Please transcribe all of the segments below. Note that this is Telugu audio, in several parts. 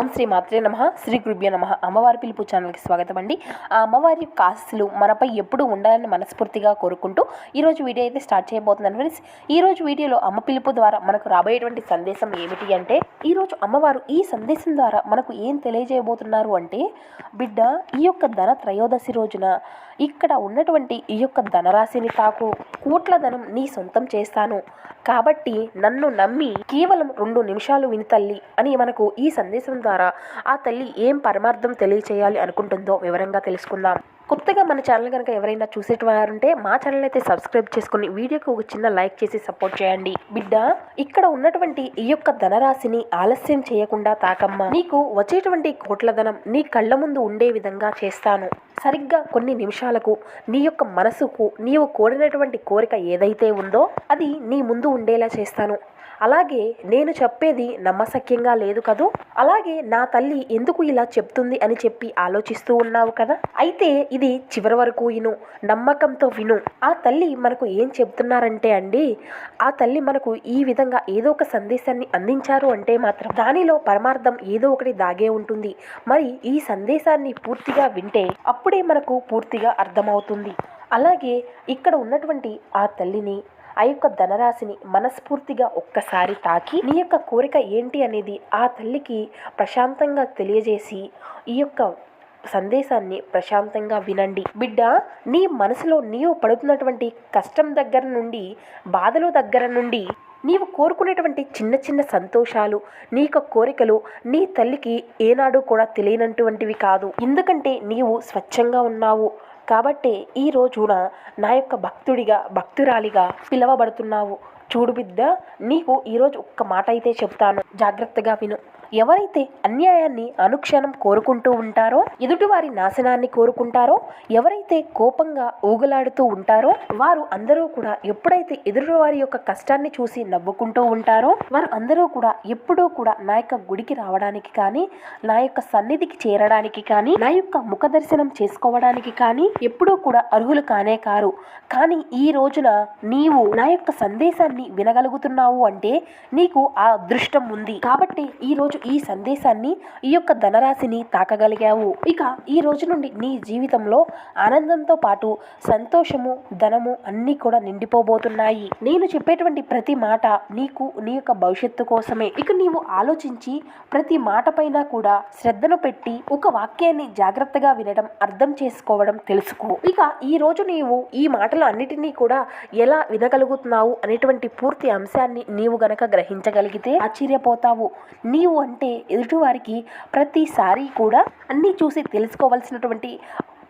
ఓం శ్రీ మాత్రే నమ. శ్రీ గురుభ్య నమ. అమ్మవారి పిలుపు ఛానల్కి స్వాగతం అండి. ఆ అమ్మవారి యొక్క మనపై ఎప్పుడు ఉండాలని మనస్ఫూర్తిగా కోరుకుంటూ ఈరోజు వీడియో అయితే స్టార్ట్ చేయబోతున్నాను ఫ్రెండ్స్. ఈ రోజు వీడియోలో అమ్మ పిలుపు ద్వారా మనకు రాబోయేటువంటి సందేశం ఏమిటి అంటే ఈరోజు అమ్మవారు ఈ సందేశం ద్వారా మనకు ఏం తెలియజేయబోతున్నారు అంటే బిడ్డ ఈ యొక్క ధన త్రయోదశి రోజున ఇక్కడ ఉన్నటువంటి ఈ యొక్క ధనరాశిని తాకు. కోట్ల ధనం నీ సొంతం చేస్తాను. కాబట్టి నన్ను నమ్మి కేవలం రెండు నిమిషాలు విని తల్లి అని మనకు ఈ సందేశం ద్వారా ఆ తల్లి ఏం పరమార్థం తెలియచేయాలి అనుకుంటుందో వివరంగా తెలుసుకుందాం. కొత్తగా మన ఛానల్ కనుక ఎవరైనా చూసేటవారుంటే మా ఛానల్ అయితే సబ్స్క్రైబ్ చేసుకుని వీడియోకి ఒక చిన్న లైక్ చేసి సపోర్ట్ చేయండి. బిడ్డ ఇక్కడ ఉన్నటువంటి ఈ యొక్క ధనరాశిని ఆలస్యం చేయకుండా తాకమ్మ. నీకు వచ్చేటువంటి కోట్ల ధనం నీ కళ్ళ ముందు ఉండే విధంగా చేస్తాను. సరిగ్గా కొన్ని నిమిషాలకు నీ యొక్క మనసుకు నీవు కోరినటువంటి కోరిక ఏదైతే ఉందో అది నీ ముందు ఉండేలా చేస్తాను. అలాగే నేను చెప్పేది నమ్మసక్యంగా లేదు కదూ? అలాగే నా తల్లి ఎందుకు ఇలా చెప్తుంది అని చెప్పి ఆలోచిస్తూ ఉన్నావు కదా? అయితే ఇది చివరి వరకు విను నమ్మకంతో విను. ఆ తల్లి మనకు ఏం చెప్తున్నారంటే అండి ఆ తల్లి మనకు ఈ విధంగా ఏదో ఒక సందేశాన్ని అందించారు అంటే మాత్రం దానిలో పరమార్థం ఏదో ఒకటి దాగే ఉంటుంది. మరి ఈ సందేశాన్ని పూర్తిగా వింటే అప్పుడే మనకు పూర్తిగా అర్థమవుతుంది. అలాగే ఇక్కడ ఉన్నటువంటి ఆ తల్లిని ఆ యొక్క ధనరాశిని మనస్ఫూర్తిగా ఒక్కసారి తాకి నీ యొక్క కోరిక ఏంటి అనేది ఆ తల్లికి ప్రశాంతంగా తెలియజేసి ఈ యొక్క సందేశాన్ని ప్రశాంతంగా వినండి. బిడ్డ నీ మనసులో నీవు పడుతున్నటువంటి కష్టం దగ్గర నుండి బాధల దగ్గర నుండి నీవు కోరుకునేటువంటి చిన్న చిన్న సంతోషాలు నీ యొక్క కోరికలు నీ తల్లికి ఏనాడు కూడా తెలియనటువంటివి కాదు. ఎందుకంటే నీవు స్వచ్ఛంగా ఉన్నావు. కాబట్టే ఈ రోజున నా యొక్క భక్తుడిగా భక్తురాలిగా పిలవబడుతున్నావు. చూడు బిడ్డ నీకు ఈరోజు ఒక్క మాట అయితే చెప్తాను జాగ్రత్తగా విను. ఎవరైతే అన్యాయాన్ని అనుక్షణం కోరుకుంటూ ఉంటారో ఎదుటివారి నాశనాన్ని కోరుకుంటారో ఎవరైతే కోపంగా ఊగులాడుతూ ఉంటారో వారు అందరూ కూడా ఎప్పుడైతే ఎదుటివారి యొక్క కష్టాన్ని చూసి నవ్వుకుంటూ ఉంటారో వారు అందరూ కూడా ఎప్పుడూ కూడా నా యొక్క గుడికి రావడానికి కానీ నా యొక్క సన్నిధికి చేరడానికి కానీ నా యొక్క ముఖ దర్శనం చేసుకోవడానికి కానీ ఎప్పుడూ కూడా అర్హులు కానే కారు. కానీ ఈ రోజున నీవు నా యొక్క సందేశాన్ని వినగలుగుతున్నావు అంటే నీకు ఆ అదృష్టం ఉంది. కాబట్టి ఈ రోజు ఈ సందేశాన్ని ఈ యొక్క ధనరాశిని తాకగలిగావు. ఇక ఈ రోజు నుండి నీ జీవితంలో ఆనందంతో పాటు సంతోషము ధనము అన్నీ కూడా నిండిపోబోతున్నాయి. నేను చెప్పేటువంటి ప్రతి మాట నీకు నీ యొక్క భవిష్యత్తు కోసమే. ఇక నీవు ఆలోచించి ప్రతి మాట పైన కూడా శ్రద్ధను పెట్టి ఒక వాక్యాన్ని జాగ్రత్తగా వినడం అర్థం చేసుకోవడం తెలుసుకో. ఇక ఈ రోజు నీవు ఈ మాటలు అన్నిటినీ కూడా ఎలా వినగలుగుతున్నావు అనేటువంటి పూర్తి అంశాన్ని నీవు గనక గ్రహించగలిగితే ఆశ్చర్యపోతావు. నీవు అంటే ఎదుటివారికి ప్రతిసారి కూడా అన్నీ చూసి తెలుసుకోవాల్సినటువంటి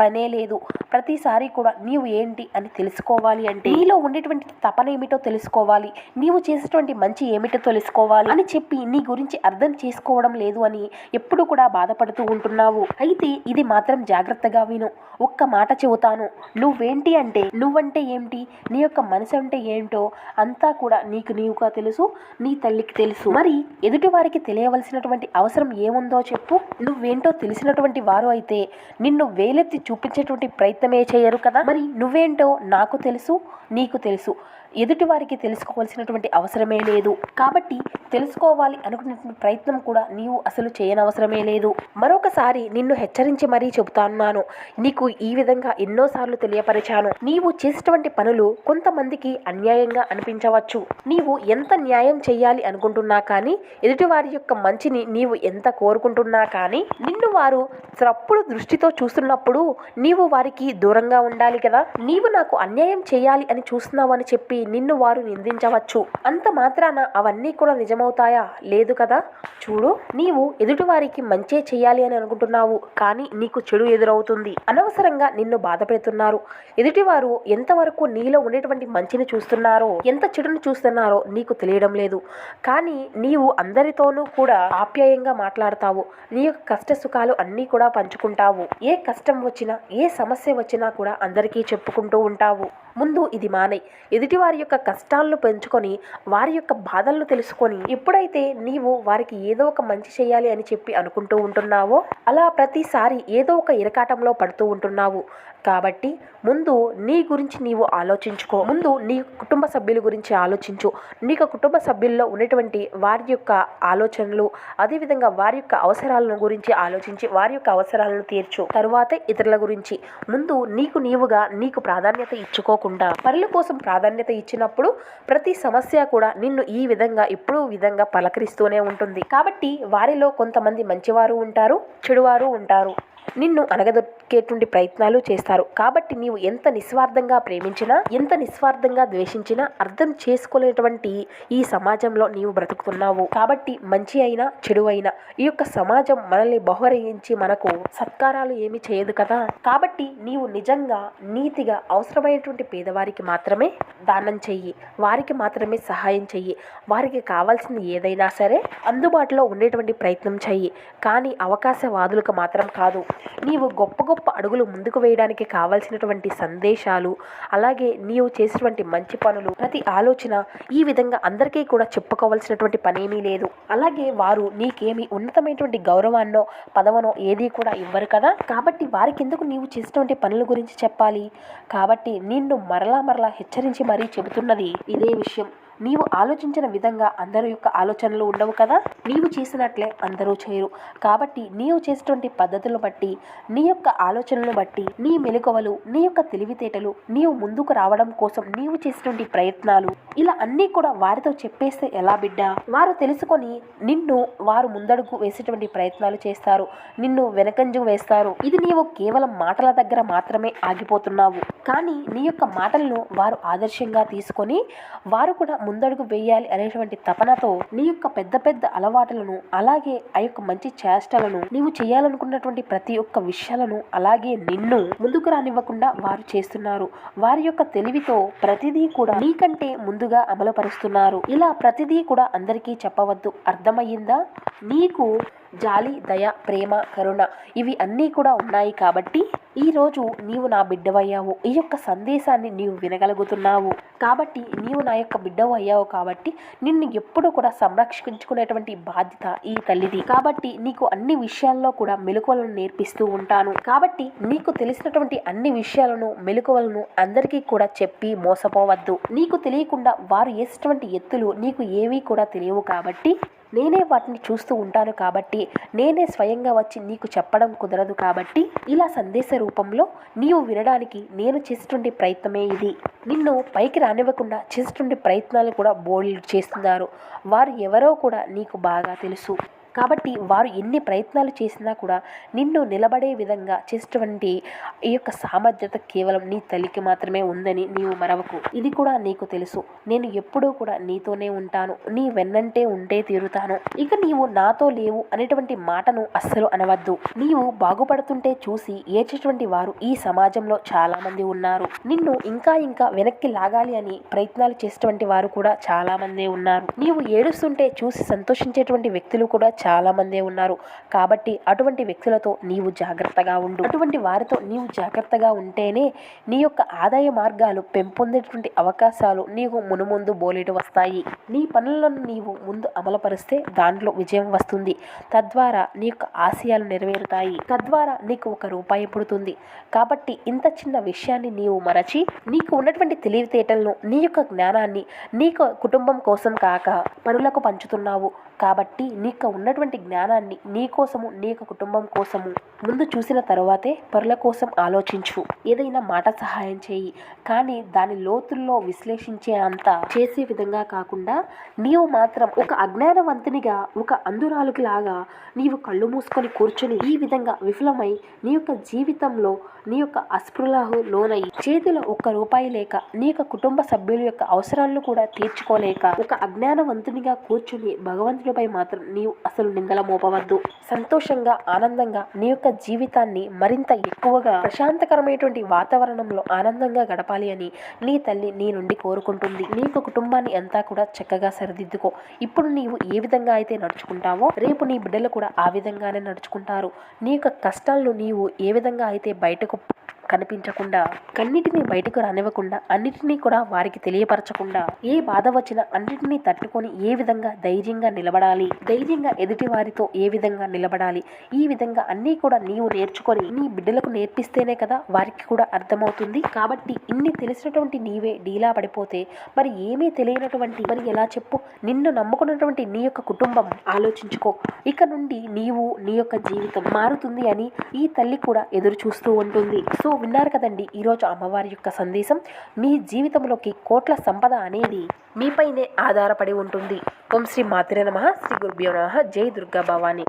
పనే లేదు. ప్రతిసారి కూడా నీవు ఏంటి అని తెలుసుకోవాలి అంటే నీలో ఉండేటువంటి తపన ఏమిటో తెలుసుకోవాలి. నీవు చేసేటువంటి మంచి ఏమిటో తెలుసుకోవాలి అని చెప్పి నీ గురించి అర్థం చేసుకోవడం లేదు అని ఎప్పుడు కూడా బాధపడుతూ ఉంటున్నావు. అయితే ఇది మాత్రం జాగ్రత్తగా విను. ఒక్క మాట చెబుతాను. నువ్వేంటి అంటే నువ్వంటే ఏంటి నీ యొక్క మనసు అంటే ఏంటో అంతా కూడా నీకు నీవుగా తెలుసు నీ తల్లికి తెలుసు. మరి ఎదుటి వారికి తెలియవలసినటువంటి అవసరం ఏముందో చెప్పు. నువ్వేంటో తెలిసినటువంటి వారు అయితే నిన్ను వేలెత్తి చూపించేటువంటి ప్రయత్నమే చేయరు కదా? మరి నువ్వేంటో నాకు తెలుసు నీకు తెలుసు. ఎదుటి వారికి తెలుసుకోవాల్సినటువంటి అవసరమే లేదు. కాబట్టి తెలుసుకోవాలి అనుకున్నటువంటి ప్రయత్నం కూడా నీవు అసలు చేయనవసరమే లేదు. మరొకసారి నిన్ను హెచ్చరించి మరీ చెబుతాను నీకు ఈ విధంగా ఎన్నోసార్లు తెలియపరిచాను. నీవు చేసేటువంటి పనులు కొంతమందికి అన్యాయంగా అనిపించవచ్చు. నీవు ఎంత న్యాయం చేయాలి అనుకుంటున్నా కానీ ఎదుటివారి యొక్క మంచిని నీవు ఎంత కోరుకుంటున్నా కానీ నిన్ను వారు తప్పుడు దృష్టితో చూస్తున్నప్పుడు నీవు వారికి దూరంగా ఉండాలి కదా. నీవు నాకు అన్యాయం చేయాలి అని చూస్తున్నావు అని చెప్పి నిన్ను వారు నిందించవచ్చు. అంత మాత్రాన అవన్నీ కూడా నిజమవుతాయా? లేదు కదా? చూడు నీవు ఎదుటివారికి మంచే చేయాలి అని అనుకుంటున్నావు కానీ నీకు చెడు ఎదురవుతుంది. అనవసరంగా నిన్ను బాధ పెడుతున్నారు ఎదుటివారు ఎంతవరకు నీలో ఉండేటువంటి మంచిని చూస్తున్నారో ఎంత చెడును చూస్తున్నారో నీకు తెలియడం లేదు. కానీ నీవు అందరితోనూ కూడా ఆప్యాయంగా మాట్లాడతావు. నీ యొక్క కష్ట సుఖాలు అన్నీ కూడా పంచుకుంటావు. ఏ కష్టం వచ్చినా ఏ సమస్య వచ్చినా కూడా అందరికీ చెప్పుకుంటూ ఉంటావు. ముందు ఇది మానే. ఎదుటివారు వారి యొక్క కష్టాలను పెంచుకొని వారి యొక్క బాధలను తెలుసుకొని ఎప్పుడైతే నీవు వారికి ఏదో ఒక మంచి చేయాలి అని చెప్పి అనుకుంటూ ఉంటున్నావో అలా ప్రతిసారి ఏదో ఒక ఇరకాటంలో పడుతూ ఉంటున్నావు. కాబట్టి ముందు నీ గురించి నీవు ఆలోచించుకో. ముందు నీ కుటుంబ సభ్యుల గురించి ఆలోచించు. నీకు కుటుంబ సభ్యుల్లో ఉన్నటువంటి వారి యొక్క ఆలోచనలు అదేవిధంగా వారి యొక్క అవసరాలను గురించి ఆలోచించి వారి యొక్క అవసరాలను తీర్చు. తరువాతే ఇతరుల గురించి. ముందు నీకు నీవుగా నీకు ప్రాధాన్యత ఇచ్చుకోకుండా పనుల కోసం ప్రాధాన్యత ఇచ్చినప్పుడు ప్రతి సమస్య కూడా నిన్ను ఈ విధంగా ఇప్పుడు విధంగా పలకరిస్తూనే ఉంటుంది. కాబట్టి వారిలో కొంతమంది మంచివారు ఉంటారు చెడువారు ఉంటారు. నిన్ను అనగదొక్కేటువంటి ప్రయత్నాలు చేస్తారు. కాబట్టి నీవు ఎంత నిస్వార్థంగా ప్రేమించినా ఎంత నిస్వార్థంగా ద్వేషించినా అర్థం చేసుకోలేటువంటి ఈ సమాజంలో నీవు బ్రతుకుతున్నావు. కాబట్టి మంచి అయినా చెడు అయినా ఈ యొక్క సమాజం మనల్ని బహురించి మనకు సత్కారాలు ఏమి చేయదు కదా. కాబట్టి నీవు నిజంగా నీతిగా అవసరమైనటువంటి పేదవారికి మాత్రమే దానం చెయ్యి. వారికి మాత్రమే సహాయం చెయ్యి. వారికి కావాల్సింది ఏదైనా సరే అందుబాటులో ఉండేటువంటి ప్రయత్నం చెయ్యి. కానీ అవకాశవాదులకు మాత్రం కాదు. నీవు గొప్ప గొప్ప అడుగులు ముందుకు వేయడానికి కావాల్సినటువంటి సందేశాలు అలాగే నీవు చేసినటువంటి మంచి పనులు ప్రతి ఆలోచన ఈ విధంగా అందరికీ కూడా చెప్పుకోవాల్సినటువంటి పనేమీ లేదు. అలాగే వారు నీకేమి ఉన్నతమైనటువంటి గౌరవాన్నో పదవనో ఏది కూడా ఇవ్వరు కదా? కాబట్టి వారికి ఎందుకు నీవు చేసినటువంటి పనుల గురించి చెప్పాలి? కాబట్టి నిన్ను మరలా మరలా హెచ్చరించి మరీ చెబుతున్నది ఇదే విషయం. నీవు ఆలోచించిన విధంగా అందరి యొక్క ఆలోచనలు ఉండవు కదా? నీవు చేసినట్లే అందరూ చేయరు. కాబట్టి నీవు చేసినటువంటి పద్ధతులను బట్టి నీ యొక్క ఆలోచనలను బట్టి నీ మెలకువలు నీ యొక్క తెలివితేటలు నీవు ముందుకు రావడం కోసం నీవు చేసినటువంటి ప్రయత్నాలు ఇలా అన్నీ కూడా వారితో చెప్పేస్తే ఎలా బిడ్డ? వారు తెలుసుకొని నిన్ను వారు ముందడుగు వేసేటువంటి ప్రయత్నాలు చేస్తారు. నిన్ను వెనకంజు వేస్తారు. ఇది నీవు కేవలం మాటల దగ్గర మాత్రమే ఆగిపోతున్నావు. కానీ నీ యొక్క మాటలను వారు ఆదర్శంగా తీసుకొని వారు కూడా ముందడుగు వేయాలి అనేటువంటి తపనతో నీ యొక్క పెద్ద పెద్ద అలవాట్లను అలాగే ఆ యొక్క మంచి చేష్టలను నీవు చేయాలనుకున్నటువంటి ప్రతి ఒక్క విషయాలను అలాగే నిన్ను ముందుకు రానివ్వకుండా వారు చేస్తున్నారు. వారి యొక్క తెలివితో ప్రతిదీ కూడా నీకంటే ముందుగా అమలుపరుస్తున్నారు. ఇలా ప్రతిదీ కూడా అందరికీ చెప్పవద్దు. అర్థమయ్యిందా? నీకు జాలి దయ ప్రేమ కరుణ ఇవి అన్నీ కూడా ఉన్నాయి కాబట్టి ఈరోజు నీవు నా బిడ్డవయ్యావు. ఈ యొక్క సందేశాన్ని నీవు వినగలుగుతున్నావు. కాబట్టి నీవు నా యొక్క బిడ్డవు అయ్యావు కాబట్టి నిన్ను ఎప్పుడూ కూడా సంరక్షించుకునేటువంటి బాధ్యత ఈ తల్లిది. కాబట్టి నీకు అన్ని విషయాల్లో కూడా మెలకువలను నేర్పిస్తూ ఉంటాను. కాబట్టి నీకు తెలిసినటువంటి అన్ని విషయాలను మెలకువలను అందరికీ కూడా చెప్పి మోసపోవద్దు. నీకు తెలియకుండా వారు వేసినటువంటి ఎత్తులు నీకు ఏవీ కూడా తెలియవు కాబట్టి నేనే వాటిని చూస్తూ ఉంటాను కాబట్టి నేనే స్వయంగా వచ్చి నీకు చెప్పడం కుదరదు కాబట్టి ఇలా సందేశ రూపంలో నీవు వినడానికి నేను చేసేటువంటి ప్రయత్నమే ఇది. నిన్ను పైకి రానివ్వకుండా చేసేటువంటి ప్రయత్నాలు కూడా బోల్డ్ చేస్తున్నారు. వారు ఎవరో కూడా నీకు బాగా తెలుసు. కాబట్టి వారు ఎన్ని ప్రయత్నాలు చేసినా కూడా నిన్ను నిలబడే విధంగా చేసేటువంటి ఈ యొక్క సామర్థ్యత కేవలం నీ తల్లికి మాత్రమే ఉందని నీవు మరవకు. ఇది కూడా నీకు తెలుసు. నేను ఎప్పుడూ కూడా నీతోనే ఉంటాను. నీ వెన్నంటే ఉంటే తీరుతాను. ఇక నీవు నాతో లేవు అనేటువంటి మాటను అస్సలు అనవద్దు. నీవు బాగుపడుతుంటే చూసి ఏడ్చేటువంటి వారు ఈ సమాజంలో చాలా మంది ఉన్నారు. నిన్ను ఇంకా ఇంకా వెనక్కి లాగాలి అని ప్రయత్నాలు చేసేటువంటి వారు కూడా చాలా మంది ఉన్నారు. నీవు ఏడుస్తుంటే చూసి సంతోషించేటువంటి వ్యక్తులు కూడా చాలామందే ఉన్నారు. కాబట్టి అటువంటి వ్యక్తులతో నీవు జాగ్రత్తగా ఉండు. అటువంటి వారితో నీవు జాగ్రత్తగా ఉంటేనే నీ యొక్క ఆదాయ మార్గాలు పెంపొందేటువంటి అవకాశాలు నీకు మునుముందు బోలెడు వస్తాయి. నీ పనులను నీవు ముందు అమలుపరిస్తే దాంట్లో విజయం వస్తుంది. తద్వారా నీ యొక్క ఆశయాలు నెరవేరుతాయి. తద్వారా నీకు ఒక రూపాయి పుడుతుంది. కాబట్టి ఇంత చిన్న విషయాన్ని నీవు మరచి నీకు ఉన్నటువంటి తెలివితేటలను నీ యొక్క జ్ఞానాన్ని నీకు కుటుంబం కోసం కాక పనులకు పంచుతున్నావు. కాబట్టి నీకు ఉన్నటువంటి జ్ఞానాన్ని నీ కోసము నీ యొక్క కుటుంబం కోసము ముందు చూసిన తర్వాతే పరుల కోసం ఆలోచించు. ఏదైనా మాట సహాయం చేయి. కానీ దాని లోతుల్లో విశ్లేషించే అంత చేసే విధంగా కాకుండా నీవు మాత్రం ఒక అజ్ఞానవంతునిగా ఒక అందురాలుకి లాగా నీవు కళ్ళు మూసుకొని కూర్చుని ఈ విధంగా విఫలమై నీ యొక్క జీవితంలో నీ యొక్క అస్పృహకు లోనై చేతిలో ఒక్క రూపాయి లేక నీ యొక్క కుటుంబ సభ్యుల యొక్క అవసరాలను కూడా తీర్చుకోలేక ఒక అజ్ఞానవంతునిగా కూర్చుని భగవంతుడిపై మాత్రం నీవు అసలు నిందల మోపవద్దు. సంతోషంగా ఆనందంగా నీ యొక్క జీవితాన్ని మరింత ఎక్కువగా ప్రశాంతకరమైనటువంటి వాతావరణంలో ఆనందంగా గడపాలి అని నీ తల్లి నీ నుండి కోరుకుంటుంది. నీకు కుటుంబాన్ని అంతా కూడా చక్కగా సరిదిద్దుకో. ఇప్పుడు నీవు ఏ విధంగా అయితే నడుచుకుంటావో రేపు నీ బిడ్డలు కూడా ఆ విధంగానే నడుచుకుంటారు. నీ యొక్క కష్టాలను నీవు ఏ విధంగా అయితే బయటకు కనిపించకుండా కన్నిటిని బయటకు రానివ్వకుండా అన్నిటినీ కూడా వారికి తెలియపరచకుండా ఏ బాధ వచ్చినా అన్నిటినీ తట్టుకొని ఏ విధంగా ధైర్యంగా నిలబడాలి ధైర్యంగా ఎదుటి వారితో ఏ విధంగా నిలబడాలి ఈ విధంగా అన్నీ కూడా నీవు నేర్చుకొని నీ బిడ్డలకు నేర్పిస్తేనే కదా వారికి కూడా అర్థమవుతుంది. కాబట్టి ఇన్ని తెలిసినటువంటి నీవే డీలా పడిపోతే మరి ఏమీ తెలియనటువంటి మరి ఎలా చెప్పు? నిన్ను నమ్ముకున్నటువంటి నీ యొక్క కుటుంబం ఆలోచించుకో. ఇక నుండి నీవు నీ యొక్క జీవితం మారుతుంది అని ఈ తల్లి కూడా ఎదురు చూస్తూ ఉంటుంది. సో విన్నారు కదండి. ఈరోజు అమ్మవారి యొక్క సందేశం మీ జీవితంలోకి కోట్ల సంపద అనేది మీపైనే ఆధారపడి ఉంటుంది. ఓం శ్రీ మాతృ నమ. శ్రీ గురుభ్యో నమ. జై దుర్గా భవాని.